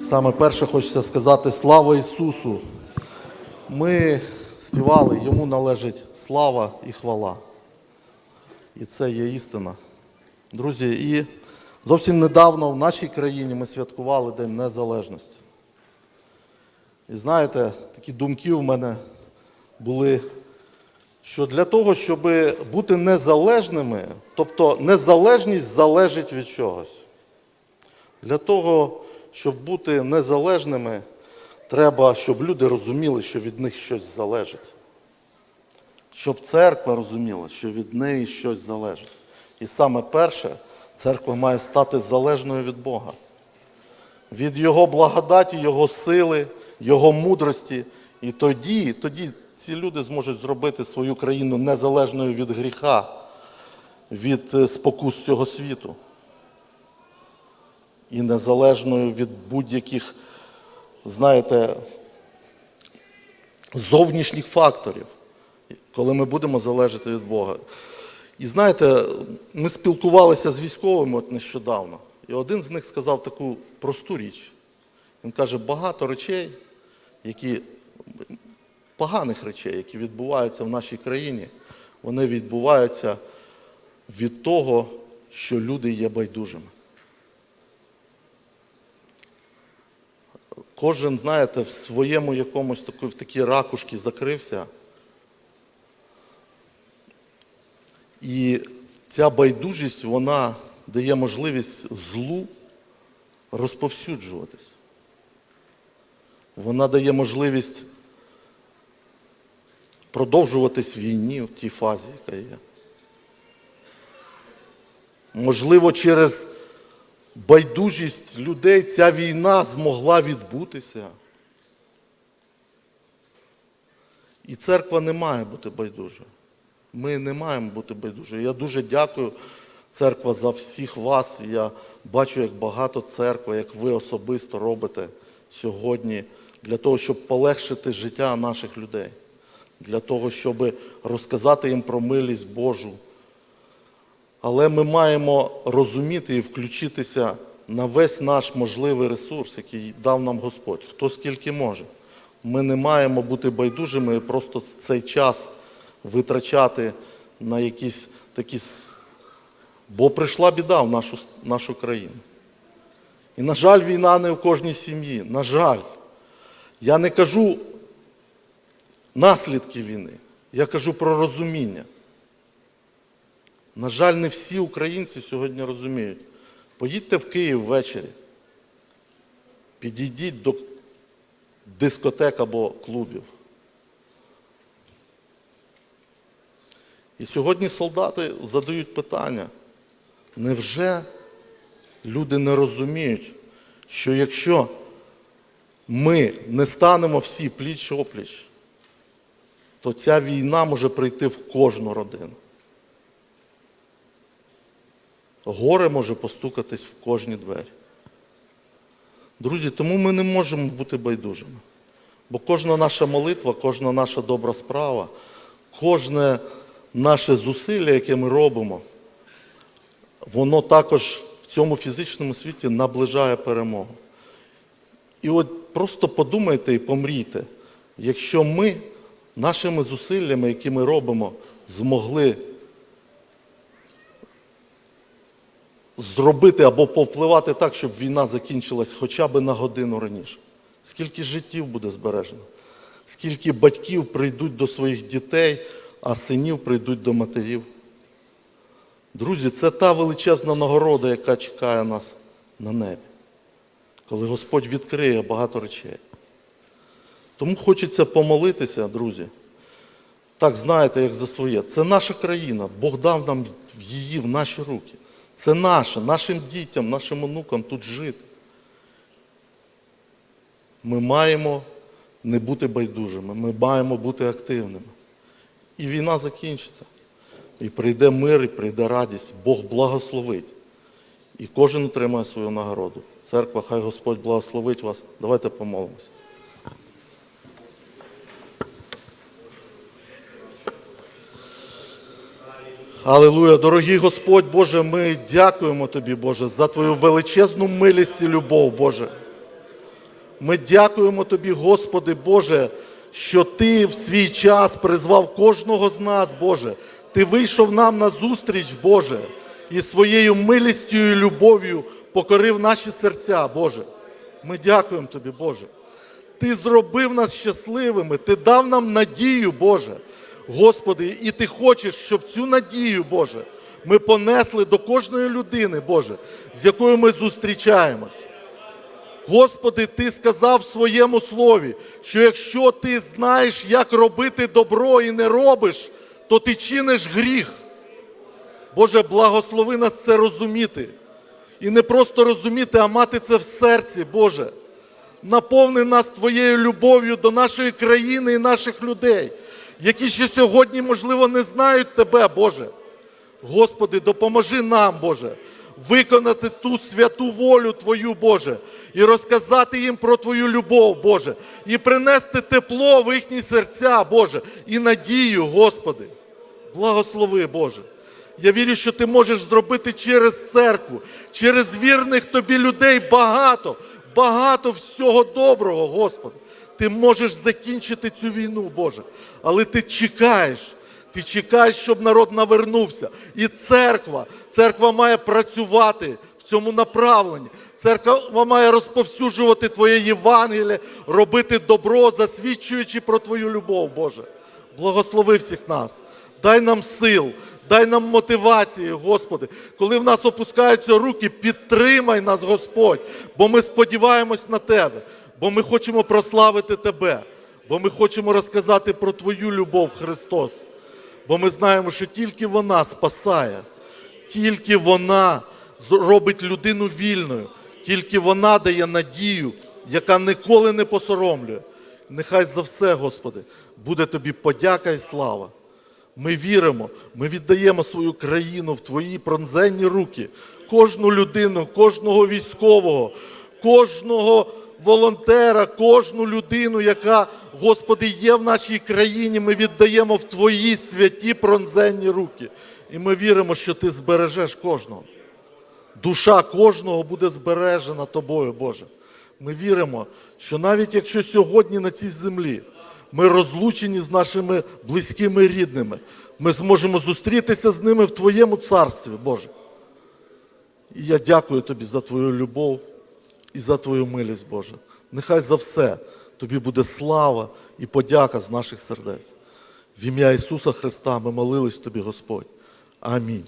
Саме перше хочеться сказати слава Ісусу. Ми співали, йому належить слава і хвала. І це є істина. Друзі, і зовсім недавно в нашій країні ми святкували День Незалежності. І знаєте, такі думки в мене були, що для того, щоб бути незалежними, тобто незалежність залежить від чогось. Для того, щоб бути незалежними, треба, щоб люди розуміли, що від них щось залежить. Щоб церква розуміла, що від неї щось залежить. І саме перше, церква має стати залежною від Бога. Від Його благодаті, Його сили, Його мудрості. І тоді, тоді ці люди зможуть зробити свою країну незалежною від гріха, від е, спокус цього світу і незалежною від будь-яких, знаєте, зовнішніх факторів, коли ми будемо залежати від Бога. І знаєте, ми спілкувалися з військовими от нещодавно, і один з них сказав таку просту річ. Він каже, багато речей, які поганих речей, які відбуваються в нашій країні, вони відбуваються від того, що люди є байдужими. Кожен, знаєте, в своєму якомусь таку, в такій ракушці закрився. І ця байдужість, вона дає можливість злу розповсюджуватись. Вона дає можливість продовжуватись війні в тій фазі, яка є. Можливо, через байдужість людей ця війна змогла відбутися. І церква не має бути байдужою. Ми не маємо бути байдужою. Я дуже дякую, церква, за всіх вас. Я бачу, як багато церкви, як ви особисто робите сьогодні для того, щоб полегшити життя наших людей, для того, щоб розказати їм про милість Божу. Але ми маємо розуміти і включитися на весь наш можливий ресурс, який дав нам Господь, хто скільки може. Ми не маємо бути байдужими і просто цей час витрачати на якісь такі. Бо прийшла біда в нашу, нашу країну. І, на жаль, війна не в кожній сім'ї. На жаль, я не кажу наслідки війни, я кажу про розуміння. На жаль, не всі українці сьогодні розуміють. Поїдьте в Київ ввечері, підійдіть до дискотек або клубів. І сьогодні солдати задають питання, невже люди не розуміють, що якщо ми не станемо всі пліч опліч, то ця війна може прийти в кожну родину. Горе може постукатись в кожні двері. Друзі, тому ми не можемо бути байдужими. Бо кожна наша молитва, кожна наша добра справа, кожне наше зусилля, яке ми робимо, воно також в цьому фізичному світі наближає перемогу. І от просто подумайте і помрійте, якщо ми нашими зусиллями, які ми робимо, змогли зробити або повпливати так, щоб війна закінчилась хоча б на годину раніше. Скільки життів буде збережено, скільки батьків прийдуть до своїх дітей, а синів прийдуть до матерів. Друзі, це та величезна нагорода, яка чекає нас на небі, коли Господь відкриє багато речей. Тому хочеться помолитися, друзі. Так знаєте, як за своє. Це наша країна. Бог дав нам її в наші руки. Це наше, нашим дітям, нашим онукам тут жити. Ми маємо не бути байдужими, ми маємо бути активними. І війна закінчиться. І прийде мир, і прийде радість. Бог благословить. І кожен отримає свою нагороду. Церква, хай Господь благословить вас. Давайте помолимося. Алілуя, дорогий Господь Боже, ми дякуємо Тобі, Боже, за Твою величезну милість і любов, Боже. Ми дякуємо Тобі, Господи Боже, що Ти в свій час призвав кожного з нас, Боже. Ти вийшов нам на зустріч, Боже, і своєю милістю і любов'ю покорив наші серця, Боже. Ми дякуємо Тобі, Боже. Ти зробив нас щасливими, Ти дав нам надію, Боже. Господи, і Ти хочеш, щоб цю надію, Боже, ми понесли до кожної людини, Боже, з якою ми зустрічаємось. Господи, Ти сказав в своєму слові, що якщо ти знаєш, як робити добро і не робиш, то ти чиниш гріх. Боже, благослови нас це розуміти. І не просто розуміти, а мати це в серці, Боже. Наповни нас Твоєю любов'ю до нашої країни і наших людей, які ще сьогодні, можливо, не знають Тебе, Боже. Господи, допоможи нам, Боже, виконати ту святу волю Твою, Боже, і розказати їм про Твою любов, Боже, і принести тепло в їхні серця, Боже, і надію, Господи. Благослови, Боже. Я вірю, що ти можеш зробити через церкву, через вірних тобі людей багато, багато всього доброго, Господи. Ти можеш закінчити цю війну, Боже. Але ти чекаєш, ти чекаєш, щоб народ навернувся. І церква, церква має працювати в цьому направленні. Церква має розповсюджувати Твоє Євангеліє, робити добро, засвідчуючи про Твою любов, Боже. Благослови всіх нас. Дай нам сил, дай нам мотивації, Господи. Коли в нас опускаються руки, підтримай нас, Господь, бо ми сподіваємось на Тебе, бо ми хочемо прославити Тебе, бо ми хочемо розказати про Твою любов, Христос. Бо ми знаємо, що тільки вона спасає, тільки вона робить людину вільною, тільки вона дає надію, яка ніколи не посоромлює. Нехай за все, Господи, буде тобі подяка і слава. Ми віримо, ми віддаємо свою країну в Твої пронзенні руки, кожну людину, кожного військового, кожного волонтера, кожну людину, яка, Господи, є в нашій країні, ми віддаємо в Твої святі пронзенні руки. І ми віримо, що Ти збережеш кожного. Душа кожного буде збережена тобою, Боже. Ми віримо, що навіть якщо сьогодні на цій землі ми розлучені з нашими близькими рідними, ми зможемо зустрітися з ними в Твоєму царстві, Боже. І я дякую Тобі за Твою любов і за Твою милість, Боже. Нехай за все Тобі буде слава і подяка з наших сердець. В ім'я Ісуса Христа ми молились Тобі, Господь. Амінь.